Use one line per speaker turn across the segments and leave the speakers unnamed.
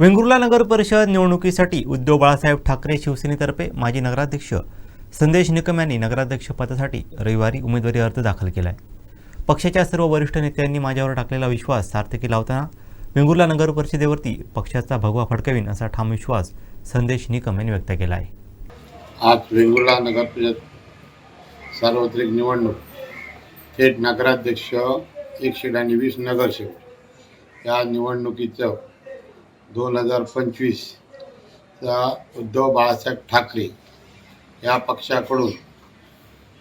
वेंगुर्ला नगर परिषद निवडणुकीसाठी उद्धव बाळासाहेब ठाकरे शिवसेनेतर्फे माजी नगराध्यक्ष संदेश निकम यांनी नगराध्यक्ष पदासाठी रविवारी उमेदवारी अर्ज दाखल केला आहे पक्षाच्या सर्व वरिष्ठ नेत्यांनी माझ्यावर टाकलेला विश्वास सार्थकी लावताना वेंगुर्ला नगर परिषदेवरती पक्षाचा भगवा फडकवीन असा ठाम विश्वास संदेश निकम यांनी व्यक्त केला आहे
आज वेंगुर्ला नगर परिषद सार्वत्रिक निवडणूक थेट नगराध्यक्ष एकशे आणि वीस नगरसेवक या निवडणुकीचं दोन हजार पंचवीसचा उद्धव बाळासाहेब ठाकरे या पक्षाकडून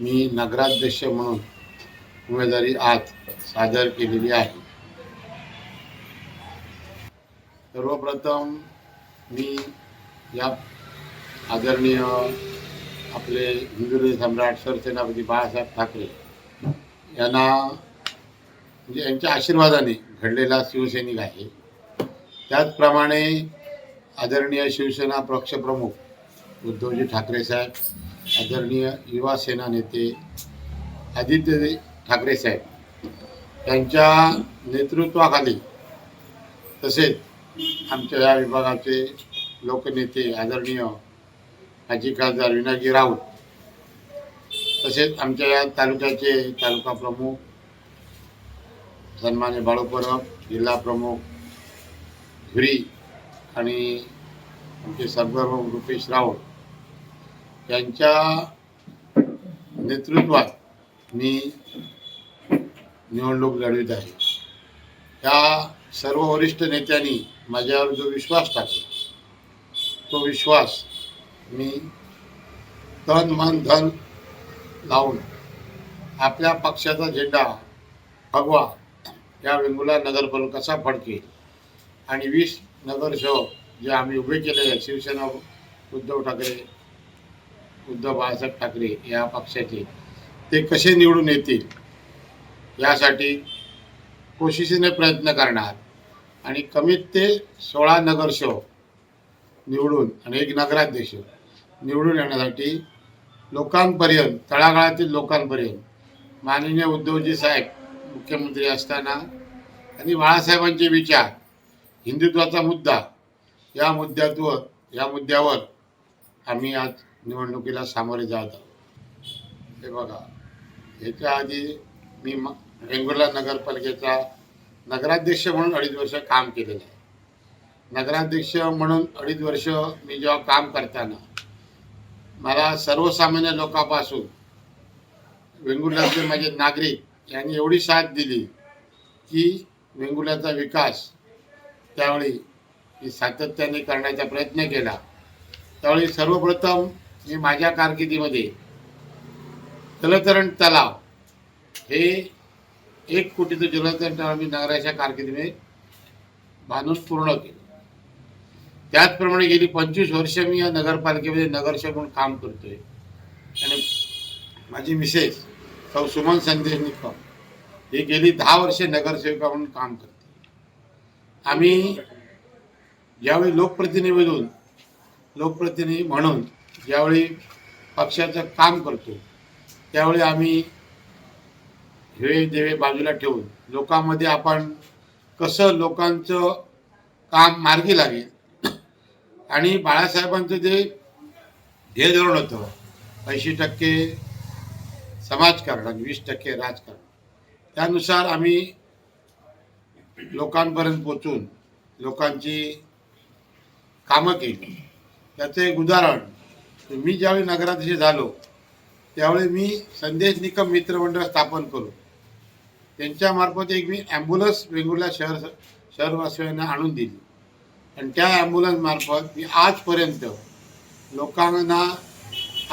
मी नगराध्यक्ष म्हणून उमेदवारी आज सादर केलेली आहे. सर्वप्रथम मी या आदरणीय आपले हिंदुरी सम्राट सरसेनापती बाळासाहेब ठाकरे यांना म्हणजे यांच्या आशीर्वादाने घडलेला शिवसैनिक आहे. त्याचप्रमाणे आदरणीय शिवसेना पक्षप्रमुख उद्धवजी ठाकरे साहेब आदरणीय युवा सेना नेते आदित्य ठाकरे साहेब यांच्या नेतृत्वाखाली तसेच आमच्या या विभागाचे लोकनेते आदरणीय माजी खासदार विनाजी राऊत तसेच आमच्या या तालुक्याचे तालुका प्रमुख सन्मान्य बाळू परब जिल्हा प्रमुख धुरी आणि आमचे सरदार रुपेश रावत यांच्या नेतृत्वात मी निवडणूक लढवित आहे. त्या सर्व वरिष्ठ नेत्यांनी माझ्यावर जो विश्वास टाकला तो विश्वास मी तन मन धन लावून आपल्या पक्षाचा झेंडा भगवा या वेंगुला नगरपालिका कसा फडकेल आणि वीस नगरसेवक जे आम्ही उभे केलेले आहेत शिवसेना उद्धव ठाकरे उद्धव बाळासाहेब ठाकरे या पक्षाचे ते कसे निवडून येतील यासाठी कोशिशीने प्रयत्न करणार. आणि कमीत ते सोळा नगरसेवक निवडून आणि एक नगराध्यक्ष निवडून येण्यासाठी लोकांपर्यंत तळागाळातील लोकांपर्यंत माननीय उद्धवजी साहेब मुख्यमंत्री असताना आणि बाळासाहेबांचे विचार हिंदुत्वाचा मुद्दा. या मुद्द्यावर या मुद्द्यावर आम्ही आज निवडणुकीला सामोरे जात आहोत. हे बघा याच्या आधी मी म वेंगुर्ला नगरपालिकेचा नगराध्यक्ष म्हणून अडीच वर्ष काम केलेलं आहे. नगराध्यक्ष म्हणून अडीच वर्ष मी जेव्हा काम करताना मला सर्वसामान्य लोकांपासून वेंगुर्ल्याचे माझे नागरिक यांनी एवढी साथ दिली की वेंगुर्ल्याचा विकास त्यावेळी मी सातत्याने करण्याचा प्रयत्न केला. त्यावेळी सर्वप्रथम मी माझ्या कारकिर्दीमध्ये जलतरण तलाव हे एक कोटीचं जलतरण तलाव मी नगराच्या कारकिर्दीमध्ये बांधून पूर्ण केलं. त्याचप्रमाणे गेली पंचवीस वर्ष मी या नगरपालिकेमध्ये नगरसेवक म्हणून काम करतोय. आणि माझी मिसेस सौ सुमन संदेश निकम ही गेली दहा वर्षे नगरसेविका म्हणून काम करते आम्ही ज्यावेळी लोकप्रतिनिधीमधून लोकप्रतिनिधी म्हणून ज्यावेळी पक्षाचं काम करतो त्यावेळी आम्ही हे देवे बाजूला ठेवून लोकांमध्ये आपण कसं लोकांचं काम मार्गी लागेल आणि बाळासाहेबांचं जे ध्येय धोरण होतं ऐंशी टक्के समाजकारण आणि वीस टक्के राजकारण त्यानुसार आम्ही लोकांपर्यंत पोचून लोकांची कामं केली. त्याचं एक उदाहरण मी ज्यावेळी नगराध्यक्ष झालो त्यावेळी मी संदेश निकम मित्रमंडळ स्थापन करू त्यांच्यामार्फत एक मी ॲम्ब्युलन्स वेंगुर्ला शहर शहरवासियांना आणून दिली. आणि त्या ॲम्ब्युलन्समार्फत मी आजपर्यंत लोकांना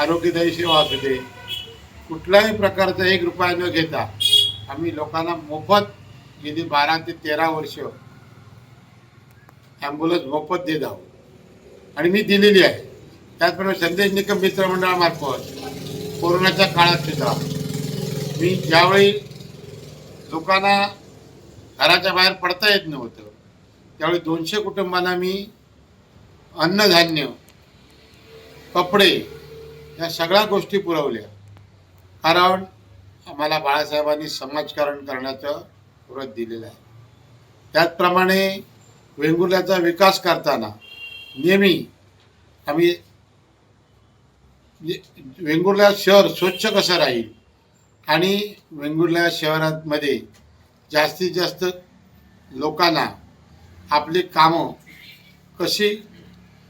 आरोग्यदायी सेवा असू दे कुठल्याही प्रकारचा एक रुपया न घेता आम्ही लोकांना मोफत गेली बारा ते तेरा वर्ष. ॲम्ब्युलन्स मोफत देत आहोत आणि मी दिलेली आहे. त्याचप्रमाणे संदेश निकम मित्रमंडळामार्फत कोरोनाच्या काळात सुद्धा मी ज्यावेळी लोकांना घराच्या बाहेर पडता येत नव्हतं त्यावेळी दोनशे कुटुंबांना मी अन्नधान्य कपडे या सगळ्या गोष्टी पुरवल्या. कारण आम्हाला बाळासाहेबांनी समाजकारण करण्याचं व्रत दिलेलं आहे. त्याचप्रमाणे वेंगुर्ल्याचा विकास करताना नेहमी आम्ही वेंगुर्ला शहर स्वच्छ कसं राहील आणि वेंगुर्ला शहरामध्ये जास्तीत जास्त लोकांना आपली कामं कशी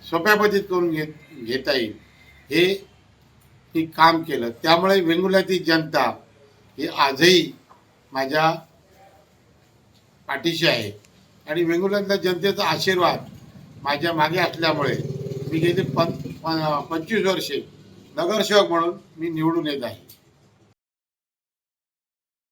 सोप्या पद्धतीत करून घेत घेता येईल हे मी काम केलं. त्यामुळे वेंगुर्ल्यातील जनता ही आजही माझ्या पाठीशी आहे. आणि वेंगुर्ल्यातल्या जनतेचा आशीर्वाद माझ्या मागे असल्यामुळे मी गेली पं पंचवीस वर्षे नगरसेवक म्हणून मी निवडून येत आहे.